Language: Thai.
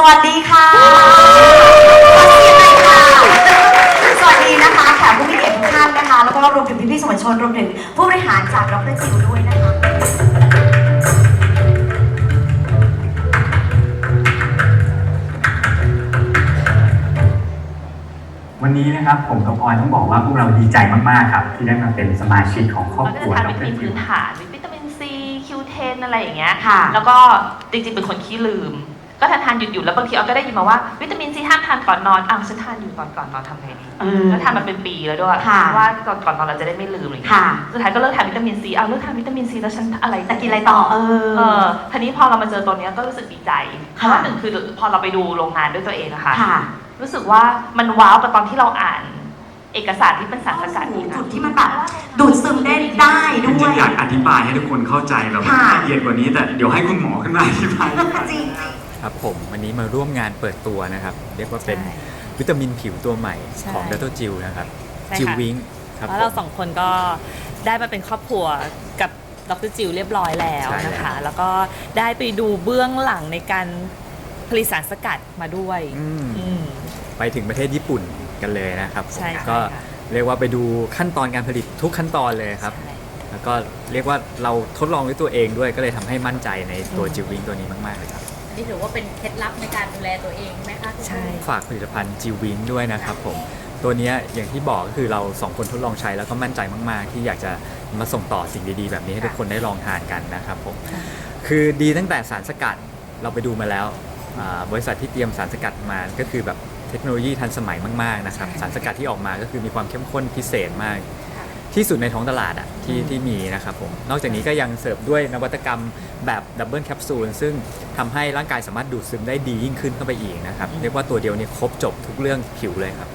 สวัสดีค่ะขอเสียงหน่อยค่ะ สวัสดีนะคะแขกผู้มีเกียรติทุกท่านนะคะ แล้วก็รวมถึงพี่ๆสมัชนรวมถึงผู้บริหารจากดรจิวด้วยนะคะ วันนี้นะครับผมกับออยต้องบอกว่าพวกเราดีใจมากๆครับ ที่ได้มาเป็นสมาชิกของครอบมันคก็รัวจะทานดวิตามินรจิพื้วนฐานวิตามินซีคิวเทนอะไรอย่างเงี้ยค่ะ แล้วก็จริงๆ เป็นคนขี้ลืม ก็ทานทานหยุดหยุดๆแล้วบางทีออยก็ได้ยินมาว่าวิตามินซีห้ามทานก่อนนอนอ้าวฉันทานอยู่ตอนก่อนนอนทำไงดีเออแล้วทานมาเป็นปีแล้วด้วยค่ะว่าก่อนก่อนนอนเราจะได้ไม่ลืมอะไรอย่างเงี้ยค่ะสุดท้ายก็เลิกทานวิตามินซีอ้าวเลิกทานวิตามินซีแล้วฉันอะไรแต่กินอะไรต่อเออเออทีนี้พอเรามาเจอตัวเนี้ยก็รู้สึกดีใจเพค่ะราะว่าหนึ่งคือพอเราไปดูโรงงานด้วยตัวเองอะค่ะค่ะ รู้สึกว่ามันว้าวกับตอนที่เราอ่านเอกสารที่เป็นสารสกัดนี่นะจุดที่มันแบบดูดซึมได้ได้จด้วริงยๆอยากอธิบายให้ทุกคนเข้าใจแบบค่ะละเอียดกว่านี้แต่เดี๋ยวให้คุณหมอขึ้นมาอธิบายดีกว่าจริง ครับผมวันนี้มาร่วมงานเปิดตัวนะครับ เรียกว่าเป็นใช่วิตามินผิวตัวใหม่ใช่ของดัตโตจิวนะครับใช่ค่ะจิววิงครับแล้วเราผมสองคนก็ได้มาเป็นครอบครัวกับดรจิวเรียบร้อยแล้วใช่นะคะแล้วแล้วก็ได้ไปดูเบื้องหลังในการผลิตสารสกัดมาด้วยอืมอืมไปถึงประเทศญี่ปุ่นกันเลยนะครับผมใช่ค่ะก็ค่ะเรียกว่าไปดูขั้นตอนการผลิตทุกขั้นตอนเลยครับใช่แล้วก็เรียกว่าเราทดลองด้วยตัวเองด้วยก็เลยทำให้มั่นใจในตัวอืมจิววิงตัวนี้มากๆเลยครับ นี่ถือว่าเป็นเคล็ดลับในการดูแลตัวเองไหมคะคุณใช่ครูฝากผลิตภัณฑ์จิววิงด้วยนะครับผมตัวเนี้ยอย่างที่บอกก็คือเราสองคนทดลองใช้แล้วก็มั่นใจมาก ๆ ที่อยากจะมาส่งต่อสิ่งดี ๆ แบบนี้ให้ทุกคนได้ลองทานกันนะครับผมคือดีตั้งแต่สารสกัดเราไปดูมาแล้วอ่าบริษัทที่เตรียมสารสกัดมาก็คือแบบเทคโนโลยีทันสมัยมาก ๆ นะครับ สารสกัดที่ออกมาก็คือมีความเข้มข้นพิเศษมาก ที่สุดในท้องตลาดอะที่ที่มีนะครับผม นอกจากนี้ก็ยังเสิร์ฟด้วยนวัตกรรมแบบดับเบิลแคปซูลซึ่งทำให้ร่างกายสามารถดูดซึมได้ดียิ่งขึ้นเข้าไปอีกนะครับ เรียกว่าตัวเดียวเนี่ยครบจบทุกเรื่องผิวเลยครับ